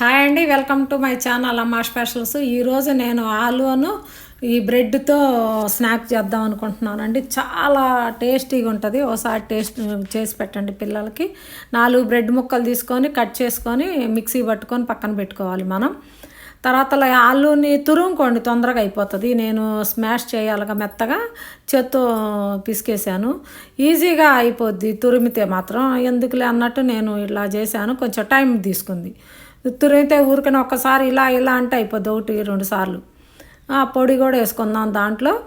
Hi అండి welcome to my channel అమ్మా specials. ఈరోజు నేను ఆలును ఈ బ్రెడ్తో స్నాక్ చేద్దాం అనుకుంటున్నానండి. చాలా టేస్టీగా ఉంటుంది. ఒకసారి టేస్ట్ చేసి పెట్టండి పిల్లలకి. నాలుగు బ్రెడ్ ముక్కలు తీసుకొని కట్ చేసుకొని మిక్సీ పట్టుకొని పక్కన పెట్టుకోవాలి మనం. తర్వాత ఆలూని ఆలుని తురుముకోండి తొందరగా అయిపోతుంది. నేను స్మాష్ చేయాలిగా మెత్తగా చేత్తో పిసికేసాను ఈజీగా అయిపోద్ది తురిమితే మాత్రం. ఎందుకులే అన్నట్టు నేను ఇలా చేశాను. కొంచెం టైం తీసుకుంది. తురిమితే ఊరికనే ఒక్కసారి ఇలా ఇలా అంటే అయిపోద్ది. ఒకటి రెండు సార్లు. ఆ పొడి కూడా వేసుకుందాం దాంట్లో.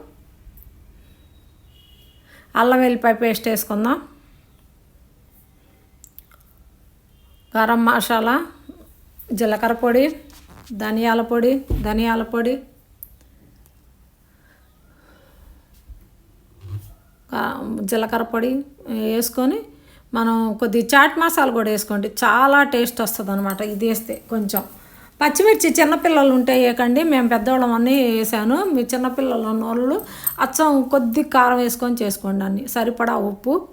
అల్లం వెల్లిపాయ పేస్ట్ వేసుకుందాం. గరం మసాలా జీలకర్ర పొడి ధనియాల పొడి ధనియాల పొడి. జీలకర్ర పొడి వేసుకొని మనం కొద్ది చాట్ మసాలా కూడా వేసుకోండి. చాలా టేస్ట్ వస్తుంది అనమాట ఇది వేస్తే కొంచెం. పచ్చిమిర్చి చిన్నపిల్లలు ఉంటే వేయకండి. మేము పెద్దవాళ్ళం అన్నీ వేసాను. మీ చిన్నపిల్లలు ఉన్న వాళ్ళు అచ్చం కొద్ది కారం వేసుకొని చేసుకోండి అన్ని. సరిపడా ఉప్పు.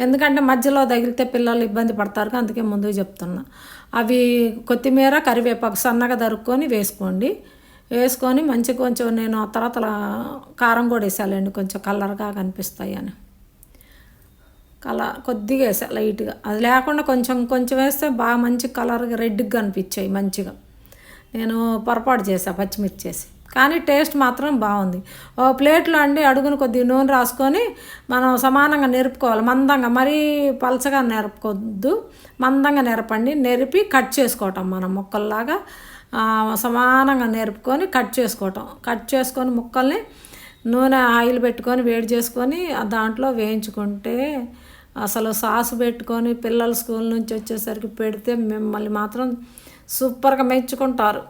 ఎందుకంటే మధ్యలో తగిలితే పిల్లలు ఇబ్బంది పడతారు. అందుకే ముందుకు చెప్తున్నా. అవి కొత్తిమీర కరివేపాకు సన్నగా దరుక్కొని వేసుకోండి. వేసుకొని మంచిగా కొంచెం నేను తర్వాత కారం కూడా వేసాలండి. కొంచెం కలర్గా కనిపిస్తాయి అని కలర్ కొద్దిగా వేసా లైట్గా. అది లేకుండా కొంచెం కొంచెం వేస్తే బాగా మంచి కలర్గా రెడ్గా కనిపించాయి మంచిగా. నేను పొరపాటు చేసా పచ్చిమిర్చి చేసి కానీ టేస్ట్ మాత్రం బాగుంది. ఓ ప్లేట్లో అండి అడుగును కొద్దిగా నూనె రాసుకొని మనం సమానంగా నెరుపుకోవాలి. మందంగా మరీ పలచగా నెరపకొద్దు మందంగా నెరపండి. నెరిపి కట్ చేసుకోవటం మనం ముక్కల్లాగా సమానంగా నెరుపుకొని కట్ చేసుకోవటం. కట్ చేసుకొని ముక్కల్ని నూనె ఆయిల్ పెట్టుకొని వేడి చేసుకొని ఆ దాంట్లో వేయించుకుంటే అసలు సాస్ పెట్టుకొని పిల్లలు స్కూల్ నుంచి వచ్చేసరికి పెడితే మిమ్మల్ని మాత్రం సూపర్గా మెచ్చుకుంటారు.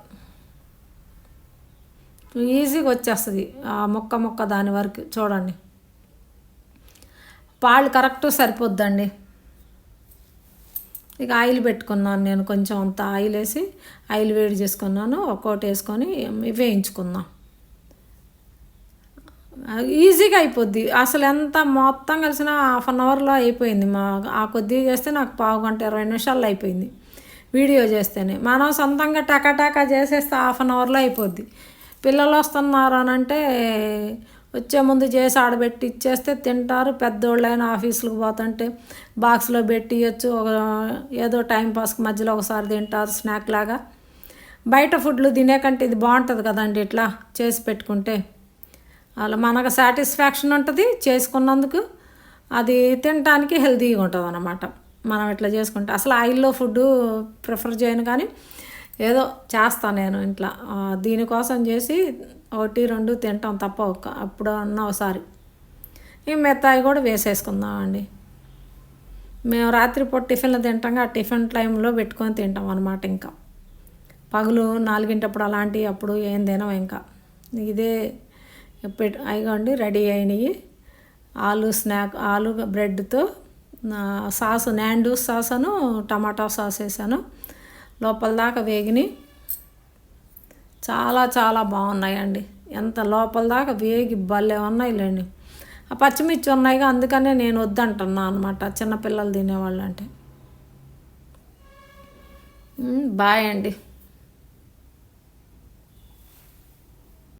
ఈజీగా వచ్చేస్తుంది ఆ మొక్క మొక్క దాని వరకు చూడండి. పాలు కరెక్ట్ సరిపోద్దండి. ఇక ఆయిల్ పెట్టుకున్నాను నేను కొంచెం అంత ఆయిల్ వేసి ఆయిల్ వేడి చేసుకున్నాను ఒక్కోటి వేసుకొని వేయించుకుందాం. ఈజీగా అయిపోద్ది. అసలు ఎంత మొత్తం కలిసిన హాఫ్ అన్ అవర్లో అయిపోయింది. మా ఆ కొద్దిగా చేస్తే నాకు పావు గంట ఇరవై నిమిషాల్లో అయిపోయింది వీడియో చేస్తేనే. మనం సొంతంగా టకాటాకా చేసేస్తే హాఫ్ అన్ అవర్లో అయిపోద్ది. పిల్లలు వస్తున్నారు అని అంటే వచ్చే ముందు చేసి ఆడబెట్టి ఇచ్చేస్తే తింటారు. పెద్దోళ్ళైనా ఆఫీసులకు పోతుంటే బాక్స్లో పెట్టి ఇవ్వచ్చు ఒక ఏదో టైం పాస్కి మధ్యలో ఒకసారి తింటారు స్నాక్ లాగా. బయట ఫుడ్లు తినే కంటే ఇది బాగుంటుంది కదండి ఇట్లా చేసి పెట్టుకుంటే. అలా మనకు సాటిస్ఫాక్షన్ ఉంటుంది చేసుకున్నందుకు అది తినడానికి హెల్తీగా ఉంటుంది అన్నమాట మనం ఇట్లా చేసుకుంటే అసలు ఆయిల్లో ఫుడ్ ప్రిఫర్ చేయను కానీ ఏదో చేస్తాను నేను ఇంట్లో. దీనికోసం చేసి ఒకటి రెండు తింటాం తప్ప ఒక అప్పుడు అన్న ఒకసారి. ఈ మిగతాయి కూడా వేసేసుకుందామండి. మేము రాత్రిపూట టిఫిన్లు తింటాం ఆ టిఫిన్ టైంలో పెట్టుకొని తింటాం అనమాట ఇంకా. పగులు నాలుగింటప్పుడు అలాంటివి అప్పుడు ఏం తినం ఇంకా. ఇదే పెట్టు రెడీ అయినాయి. ఆలు స్నాక్ ఆలు బ్రెడ్తో సాసు నాండు సాస్ అను టమాటా సాస్ వేసాను. లోపల దాకా వేగిని చాలా చాలా బాగున్నాయండి. ఎంత లోపల దాకా వేగి భలే ఉన్నాయిలేండి. ఆ పచ్చిమిర్చి ఉన్నాయిగా అందుకనే నేను వద్దంటున్నా అనమాట చిన్నపిల్లలు తినేవాళ్ళు అంటే బాయ్ అండి.